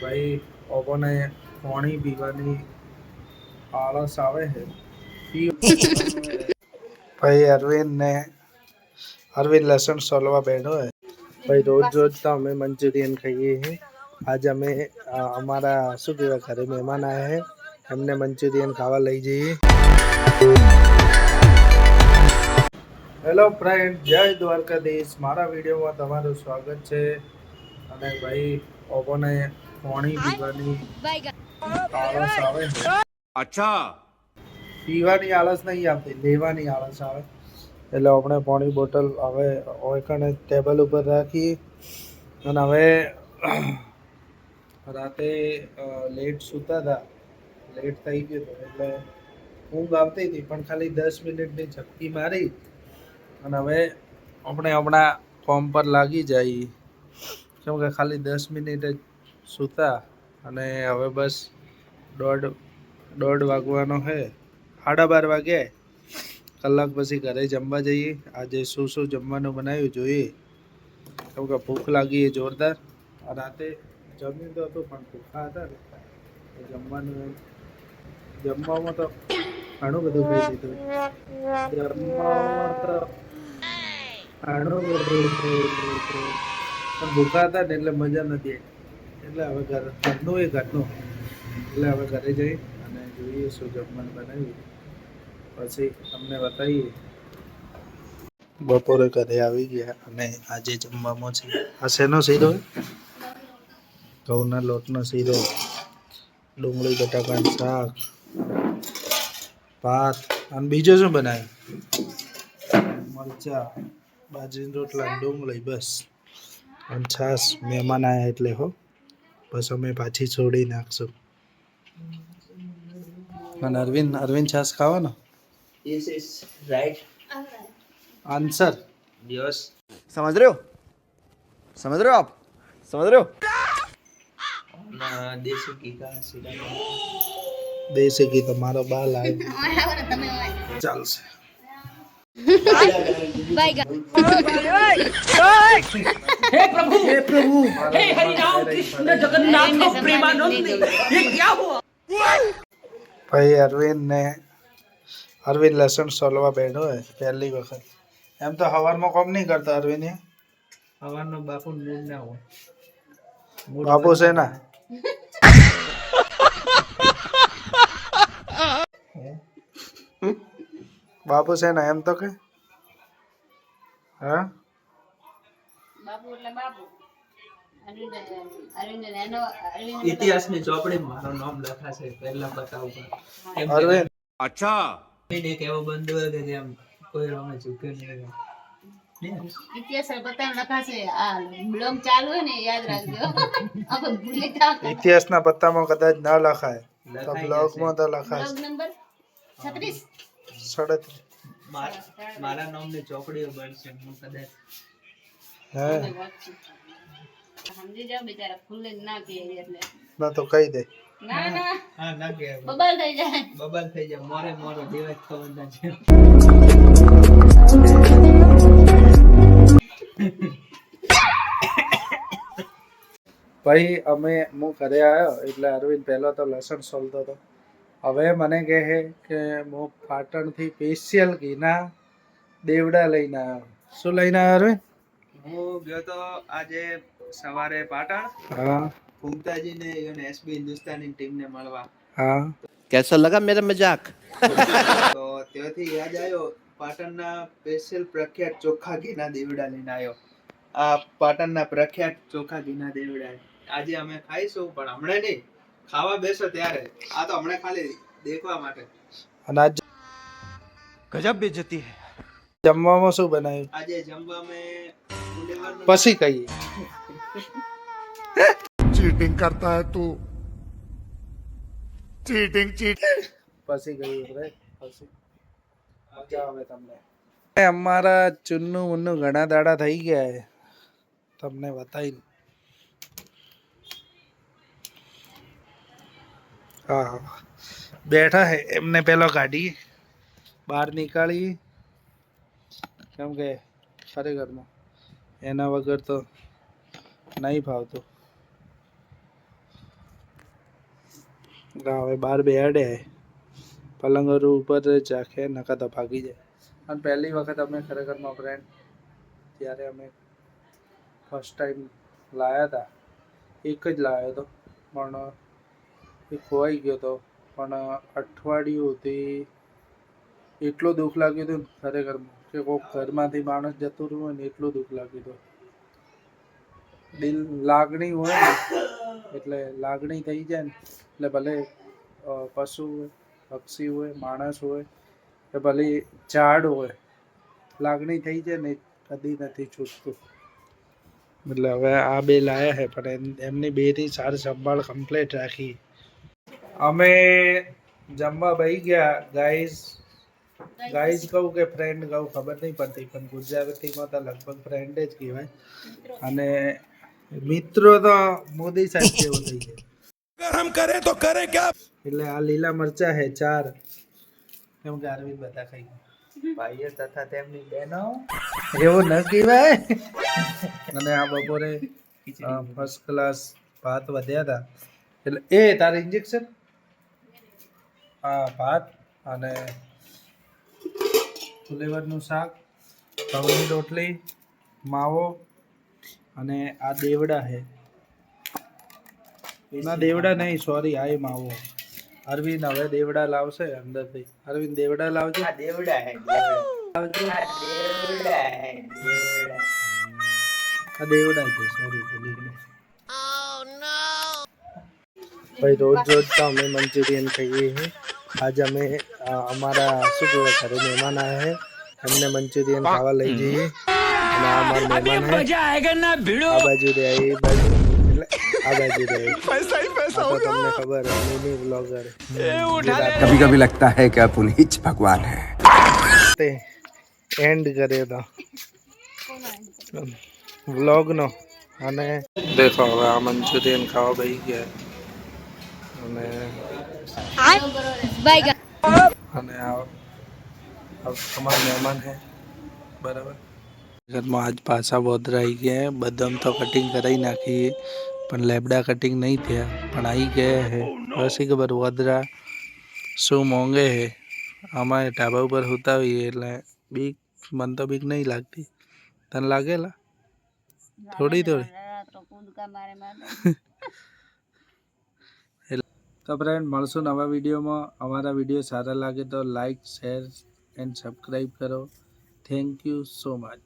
ભાઈ લોકોને પાણી પીવાની આળસ આવે છે. ભાઈ અરવિંદ ને અરવિંદ લસણ સોલવા બેઠો હે ભાઈ રોજ રોજ તો અમે મંચુરિયન ખાઈએ છીએ. આજ અમે અમારા શું કહેવાય ઘરે મહેમાન આવ્યા છે. એમને મંચુરિયન ખાવા લઈ જઈએ. હેલો ફ્રેન્ડ જય દ્વારકાધીશ. મારા વિડીયોમાં તમારું સ્વાગત છે. અને ભાઈ લોકોને પાણી પીવાની આળસ અચ્છા. પીવાની આળસ નહીં આવતી લેવાની આળસ આવે. એટલે આપણે પાણી બોટલ હવે ઓળખાણે ટેબલ ઉપર રાખી અને હવે રાતે લેટ સૂતા હતા. લેટ થઈ ગયું હતું. એટલે ઊંઘ આવતી હતી પણ ખાલી દસ મિનિટની ઝપકી મારી. અને હવે આપણે હમણાં ફોર્મ પર લાગી જઈએ. કેમ કે ખાલી દસ મિનિટ જ સૂતા અને હવે બસ દોઢ દોઢ વાગવાનો છે સાડા બાર વાગે કલાક પછી ઘરે જમવા જઈએ. આજે શું શું જમવાનું બનાવ્યું જોઈએ? કેમ કે ભૂખ લાગી એ જોરદાર. રાતે જમ્યું તો હતું, પણ ભૂખા હતા. ને જમવાનું જમવામાં તો ઘણું બધું ખાઈ લીધું. જમવામાં તો ઘણું બધું ભૂખા હતા ને એટલે મજા નથી આવી. એટલે હવે ઘર, ઘરનું એ ઘરનું. એટલે હવે ઘરે જઈ અને જોઈએ શું જમવાનું બનાવ્યું. પછી તમને બતાવીએ. બપોરે ઘરે આવી ગયા અને આજે જમવામાં છે. આ શેનો શીરો? ઘઉંના લોટનો શીરો. ડુંગળી, બટાકાનું શાક, ભાત. અને બીજું શું બનાવ્યું? મરચા, બાજરીના રોટલા ડુંગળી, બસ. અને છાસ મહેમાન આવ્યા એટલે હો. બસ અમે પાછી છોડી નાખશું. અને અરવિંદ અરવિંદ છાસ ખાવાનો? Yes is right answer yes સમજ રહ્યો? સમજ રહ્યો આપ? સમજ રહ્યો? દેશી ગીતા કા દેશી ગીતા મારો બાલ આવે ચાલશે. हो ना देसी घी का सीधा દેશી ઘી તો મારો બાલ આવે ચાલશે ભાઈ અરવિંદ ને અરવિંદ લસણ સોલવા બેઠો હે પહેલી વખત એમ તો હવારમાં કોમ નહીં કરતો અરવિંદ એ हमारा बापू मूड ना हो બાપુ છે ના બાપુ છે ને એમ તો કે? ઇતિહાસ બતાવ ઇતિહાસના પત્તામાં કદાચ ના લખાય. તો બ્લોગમાં તો લખાય નંબર સડત્રીસ મારા મારા નામની ચોપડીઓ બનશે હું કદાચ સમજી જાવ બિચારા ફૂલે ના કહે એટલે. ના તો કહી દે. ના ના. હા ના કે બબલ થઈ જાય. બબાલ થઈ જાય. મોરે મોરો દેવાજ ખબર ના છે. પછી અમે હું ઘરે આવ્યો એટલે અરવિંદ પહેલો તો લસણ સોલતો હતો. હવે મને કહે કે હું પાટણથી સ્પેશિયલ ઘીના દેવડા લઈને આવ્યો. શું લઈને આવ્યો રે હું ગયો તો આજે સવારે પાટણ. હા. ફૂમતાજી ને એને એસબી હિન્દુસ્તાની ટીમને મળવા. હા. કેસો લગા મેરા મજાક. તો ત્યાંથી યાદ આવ્યો પાટણના સ્પેશિયલ પ્રખ્યાત ચોખા ઘીના દેવડા લઈને આવ્યો. આ પાટણના પ્રખ્યાત ચોખા ઘીના દેવડા. આજે અમે ખાઈશું પણ હમણાં નહીં. ખાવા બેસો ત્યારે. આ તો હમણાં ખાલી દેખવા માટે. અને આજ ગજબ બેજતી હે. જમવામાં શું બનાવ્યું? આજે જમવામાં પછી કહીએ. ચીટિંગ કરતા હે તું. ચીટિંગ ચીટ પછી કહીએ રે પછી. અમારા ચુન્નુ મુન્નુ ઘણા દાડા થઈ ગયા તમને બતાવી હા. બેઠા હે, એમને પેલો કાઢી, બહાર નીકાળી. કેમ કે ખરેખરમાં એના વગર તો નહીં ફાવતું. હવે બહાર બેહાડે પલંગ ઉપર ચાખે નકા તો ભાગી જાય. અને પહેલી વખત અમે ખરેખરમાં ફ્રેન્ડ ત્યારે અમે ફર્સ્ટ ટાઈમ લાવ્યા હતા એક જ લાવ્યો હતો પણ એ ખોવાઈ ગયો હતો પણ અઠવાડિયું સુધી એટલું દુઃખ લાગ્યું હતું ખરેખર કે કોઈક ઘરમાંથી માણસ જતું રહ્યું હોય ને એટલું દુઃખ લાગ્યું હતું. દિલ લાગણી હોય ને, એટલે લાગણી થઈ જાય ને, એટલે ભલે પશુ હોય, પક્ષી હોય, માણસ હોય, કે ભલે ઝાડ હોય, લાગણી થઈ જાય ને કદી નથી છૂટતું. એટલે હવે આ બે લાયા છે, પણ એમ- એમની બેની સાર સંભાળ કમ્પ્લીટ રાખી. અમે જમવા બહી ગયા. ગાઈઝ ગાઈઝ કહું કે ફ્રેન્ડ કહું ખબર નહીં પડતી પણ ગુજરાતીમાં તો લગભગ ફ્રેન્ડ જ કહેવાય. અને મિત્રો તો મોદી સાહેબ જેવો થઈ ગયો. તો કરે ક્યા? એટલે આ લીલા મરચા હે ચાર. કેમ કે અરવિંદ બધા ખાઈ ગયા. ભાઈઓ તથા તેમની બહેનો એવું ન કહેવાય. અને આ બપોરે ફર્સ્ટ ક્લાસ ભાત વધ્યા હતા. એટલે એ તારે ઇન્જેક્શન હા ભાત અને ફુલેવરનું શાક ઘઉંની રોટલી માવો અને આ દેવડા હે ના દેવડા નહીં સોરી આ એ માવો. અરવિંદ હવે દેવડા લાવશે અંદરથી. અરવિંદ દેવડા લાવજો. આ દેવડા હે દેવડા. હે દેવડા. આ દેવડા છે સોરી ભૂલી ગયો. ભાઈ રોજ રોજ તો અમે મંચુરિયન ખાઈએ છીએ આજે અમે અ, અમારા શું કહેવાય ઘરે મહેમાન આવ્યા છે એમને મંચુરિયન ખાવા લઈ જઈએ અને આ અમારા મહેમાન છે આ બાજુ રે એ બાજુ એટલે આ બાજુ રે આ તો તમને ખબર હે મિની બ્લોગર कभी कभी लगता है कि आप उन्हीं च भगवान है તે એન્ડ કર્યો તો વ્લોગનો અને દેખો હવે આ મંચુરિયન ખાવા બેસી ગયા અને અને આ આ તમારા મહેમાન હે બરાબર ઘરમાં આજ પાછા બોધરા આવી ગયા હે બદામ તો કટિંગ કરાવી નાખી પણ લેબડા કટિંગ નહીં થયા પણ આવી ગયા હે પછી ખબર વોદરા શું મોંઘે હે અમારે ઢાબા ઉપર સુતાવીએ એટલે બીક મને તો બીક નહીં લાગતી તને લાગેલા થોડી થોડી તો ફ્રેન્ડ મળશું નવા વિડીયોમાં. અમારા વીડિયો સારા લાગે તો લાઈક શેર એન્ડ સબસ્ક્રાઈબ કરો. Thank you so much